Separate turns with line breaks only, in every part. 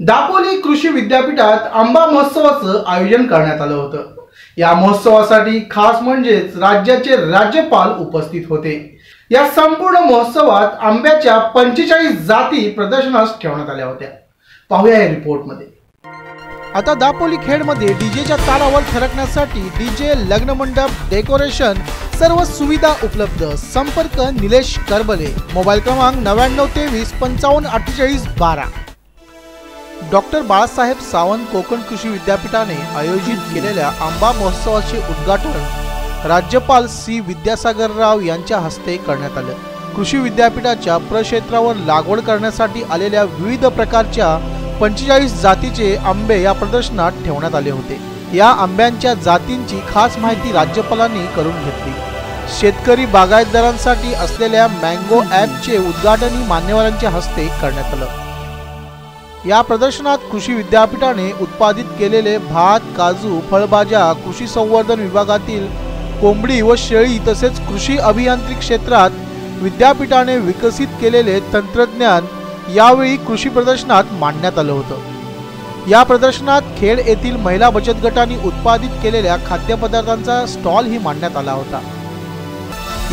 दापोली कृषी विद्यापीठात आंबा महोत्सवाचं आयोजन करण्यात आलं होतं. या महोत्सवासाठी खास म्हणजेच राज्याचे राज्यपाल उपस्थित होते. या संपूर्ण महोत्सवात आंब्याच्या पंचेचाळीस जाती प्रदर्शनास ठेवण्यात आल्या होत्या. पाहूया या रिपोर्टमध्ये.
आता दापोली खेडमध्ये डीजेच्या तारावर थरकण्यासाठी डीजे लग्न मंडप डेकोरेशन सर्व सुविधा उपलब्ध. संपर्क निलेश करबले. मोबाईल क्रमांक नव्याण्णव तेवीस पंचावन्न अठ्ठेचाळीस बारा. डॉक्टर बाळासाहेब सावंत कोकण कृषी विद्यापीठाने आयोजित केलेल्या आंबा महोत्सवाचे उद्घाटन राज्यपाल सी. विद्यासागर राव यांच्या हस्ते करण्यात आलं. कृषी विद्यापीठाच्या प्रक्षेत्रावर लागवड करण्यासाठी आलेल्या विविध प्रकारच्या पंचेचाळीस जातीचे आंबे या प्रदर्शनात ठेवण्यात आले होते. या आंब्यांच्या जातींची खास माहिती राज्यपालांनी करून घेतली. शेतकरी बागायतदारांसाठी असलेल्या मँगो ॲपचे उद्घाटनही मान्यवरांच्या हस्ते करण्यात आलं. या प्रदर्शनात कृषी विद्यापीठाने उत्पादित केलेले भात काजू फळभाज्या कृषी संवर्धन विभागातील कोंबडी व शेळी तसेच कृषी अभियांत्रिक क्षेत्रात विद्यापीठाने विकसित केलेले तंत्रज्ञान यावेळी कृषी प्रदर्शनात मांडण्यात आलं होतं. या प्रदर्शनात खेड येथील महिला बचत गटांनी उत्पादित केलेल्या खाद्यपदार्थांचा स्टॉलही मांडण्यात आला होता.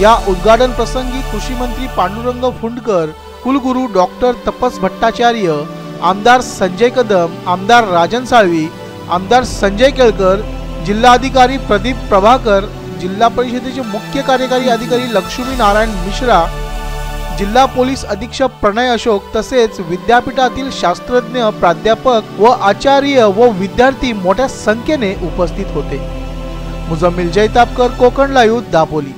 या उद्घाटन प्रसंगी कृषी मंत्री पांडुरंग फुंडकर कुलगुरू डॉक्टर तपस भट्टाचार्य आमदार संजय कदम आमदार राजन साळवी आमदार संजय केळकर जिल्हाधिकारी प्रदीप प्रभाकर जिल्हा परिषदेचे मुख्य कार्यकारी अधिकारी लक्ष्मी नारायण मिश्रा जिल्हा पोलीस अधीक्षक प्रणय अशोक तसेच विद्यापीठातील शास्त्रज्ञ प्राध्यापक व आचार्य व विद्यार्थी मोठ्या संख्येने उपस्थित होते. मुजम्मिल जैतापकर कोकण लाईव्ह दापोली.